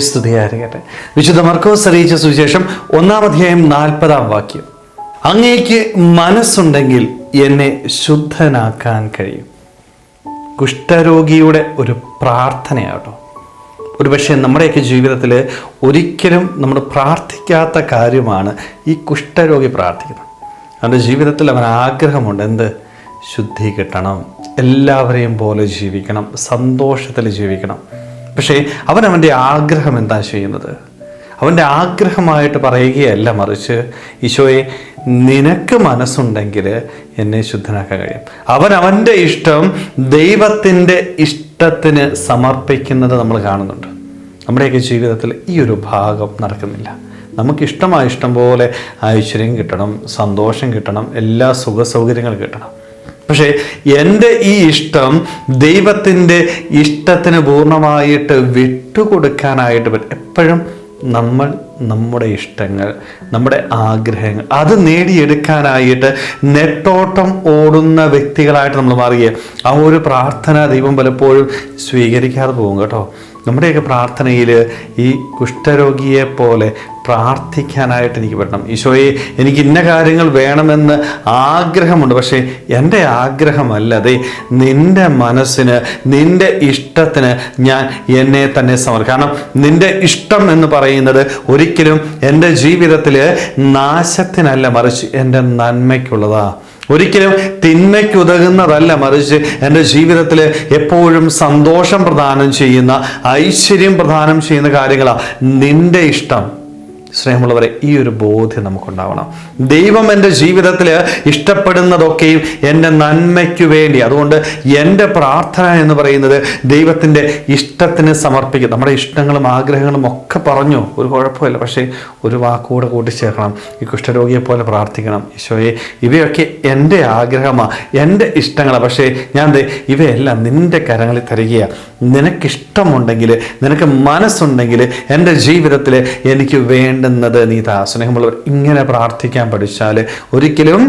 സ്തുതിയായിരിക്കട്ടെ. വിശുദ്ധ മർക്കോസ് അറിയിച്ച സുവിശേഷം ഒന്നാം അധ്യായം നാൽപ്പതാം വാക്യം. അങ്ങേക്ക് മനസ്സുണ്ടെങ്കിൽ എന്നെ ശുദ്ധനാക്കാൻ കഴിയും. കുഷ്ഠരോഗിയുടെ ഒരു പ്രാർത്ഥനയാട്ടോ. ഒരുപക്ഷെ നമ്മുടെയൊക്കെ ജീവിതത്തിൽ ഒരിക്കലും നമ്മൾ പ്രാർത്ഥിക്കാത്ത കാര്യമാണ് ഈ കുഷ്ഠരോഗി പ്രാർത്ഥിക്കുന്നത്. അവന്റെ ജീവിതത്തിൽ അവൻ ആഗ്രഹമുണ്ട് എന്ത്? ശുദ്ധി കിട്ടണം എല്ലാവരെയും പോലെ ജീവിക്കണം സന്തോഷത്തിൽ ജീവിക്കണം. പക്ഷേ അവൻ അവന്റെ ആഗ്രഹം എന്താ ചെയ്യുന്നത്? അവന്റെ ആഗ്രഹമായിട്ട് പറയുകയല്ല മറിച്ച് ഈശോയെ നിനക്ക് മനസ്സുണ്ടെങ്കിൽ എന്നെ ശുദ്ധനാക്കാൻ കഴിയും. അവൻ അവന്റെ ഇഷ്ടം ദൈവത്തിന്റെ ഇഷ്ടത്തിന് സമർപ്പിക്കുന്നത് നമ്മൾ കാണുന്നുണ്ട്. നമ്മുടെയൊക്കെ ജീവിതത്തിൽ ഈ ഒരു ഭാഗം നടക്കുന്നില്ല. നമുക്ക് ഇഷ്ടമായ ഇഷ്ടം പോലെ ഐശ്വര്യം കിട്ടണം സന്തോഷം കിട്ടണം എല്ലാ സുഖ സൗകര്യങ്ങളും കിട്ടണം. പക്ഷേ എന്റെ ഈ ഇഷ്ടം ദൈവത്തിന്റെ ഇഷ്ടത്തിന് പൂർണമായിട്ട് വിട്ടുകൊടുക്കാനായിട്ട് പറ്റും. എപ്പോഴും നമ്മൾ നമ്മുടെ ഇഷ്ടങ്ങൾ നമ്മുടെ ആഗ്രഹങ്ങൾ അത് നേടിയെടുക്കാനായിട്ട് നെട്ടോട്ടം ഓടുന്ന വ്യക്തികളായിട്ട് നമ്മൾ മാറുകയാണ് ആ ഒരു പ്രാർത്ഥന ദൈവം പലപ്പോഴും സ്വീകരിക്കാതെ പോകും കേട്ടോ. നമ്മുടെയൊക്കെ പ്രാർത്ഥനയിൽ ഈ കുഷ്ഠരോഗിയെ പോലെ പ്രാർത്ഥിക്കാനായിട്ട് എനിക്ക് പറ്റണം. ഈശോയെ എനിക്ക് ഇന്ന കാര്യങ്ങൾ വേണമെന്ന് ആഗ്രഹമുണ്ട്. പക്ഷേ എന്റെ ആഗ്രഹമല്ലാതെ നിന്റെ മനസ്സിന് നിന്റെ ഇഷ്ടത്തിന് ഞാൻ എന്നെ തന്നെ സമർപ്പിക്കും. കാരണം നിന്റെ ഇഷ്ടം എന്ന് പറയുന്നത് ഒരിക്കലും എന്റെ ജീവിതത്തിൽ നാശത്തിനല്ല മറിച്ച് എന്റെ നന്മയ്ക്കുള്ളതാ. ഒരിക്കലും തിന്മയ്ക്ക് ഉതകുന്നതല്ല മറിച്ച് എന്റെ ജീവിതത്തിൽ എപ്പോഴും സന്തോഷം പ്രദാനം ചെയ്യുന്ന ഐശ്വര്യം പ്രദാനം ചെയ്യുന്ന കാര്യങ്ങളാണ് നിന്റെ ഇഷ്ടം. സ്നേഹമുള്ളവരെ ഈ ഒരു ബോധ്യം നമുക്കുണ്ടാവണം. ദൈവം എന്റെ ജീവിതത്തിൽ ഇഷ്ടപ്പെടുന്നതൊക്കെയും എന്റെ നന്മയ്ക്കു വേണ്ടി. അതുകൊണ്ട് എന്റെ പ്രാർത്ഥന എന്ന് പറയുന്നത് ദൈവത്തിന്റെ ഇഷ്ടത്തിന് സമർപ്പിക്കും. നമ്മുടെ ഇഷ്ടങ്ങളും ആഗ്രഹങ്ങളും ഒക്കെ പറഞ്ഞു ഒരു കുഴപ്പമില്ല. പക്ഷേ ഒരു വാക്കുകൂടെ കൂട്ടിച്ചേർക്കണം ഈ കുഷ്ഠരോഗിയെ പോലെ പ്രാർത്ഥിക്കണം. ഈശോയെ ഇവയൊക്കെ എന്റെ ആഗ്രഹമാണ് എന്റെ ഇഷ്ടങ്ങളാണ് പക്ഷേ ഞാൻ ഇവയെല്ലാം നിന്റെ കരങ്ങളിൽ തരികയാണ് നിനക്കിഷ്ടമുണ്ടെങ്കിൽ നിനക്ക് മനസ്സുണ്ടെങ്കിൽ എന്റെ ജീവിതത്തിൽ എനിക്ക് വേണ്ടുന്നത് നീ താ. സ്നേഹമുള്ളവർ ഇങ്ങനെ പ്രാർത്ഥിക്കാൻ പഠിച്ചാൽ ഒരിക്കലും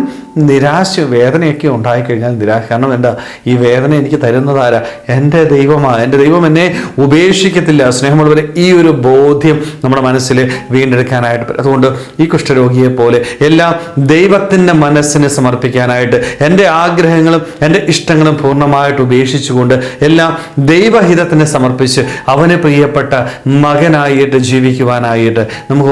നിരാശ വേദനയൊക്കെ ഉണ്ടായിക്കഴിഞ്ഞാൽ നിരാശ. കാരണം എന്താ? ഈ വേദന എനിക്ക് തരുന്നതാരാ? എന്റെ ദൈവമാണ് എന്റെ ദൈവം എന്നെ ഉപേക്ഷിക്കത്തില്ല. സ്നേഹമുള്ളവരെ ഈ ഒരു ബോധ്യം നമ്മുടെ മനസ്സിൽ വീണ്ടെടുക്കാനായിട്ട് അതുകൊണ്ട് ഈ കുഷ്ഠരോഗിയെ പോലെ എല്ലാം ദൈവത്തിന്റെ മനസ്സിന് സമർപ്പിക്കാനായിട്ട് എന്റെ ആഗ്രഹങ്ങളും എന്റെ ഇഷ്ടങ്ങളും പൂർണമായിട്ട് ഉപേക്ഷിച്ചുകൊണ്ട് എല്ലാം ദൈവഹിതത്തിന് സമർപ്പിച്ച് അവന് പ്രിയപ്പെട്ട മകനായിട്ട് ജീവിക്കുവാനായിട്ട് നമുക്ക്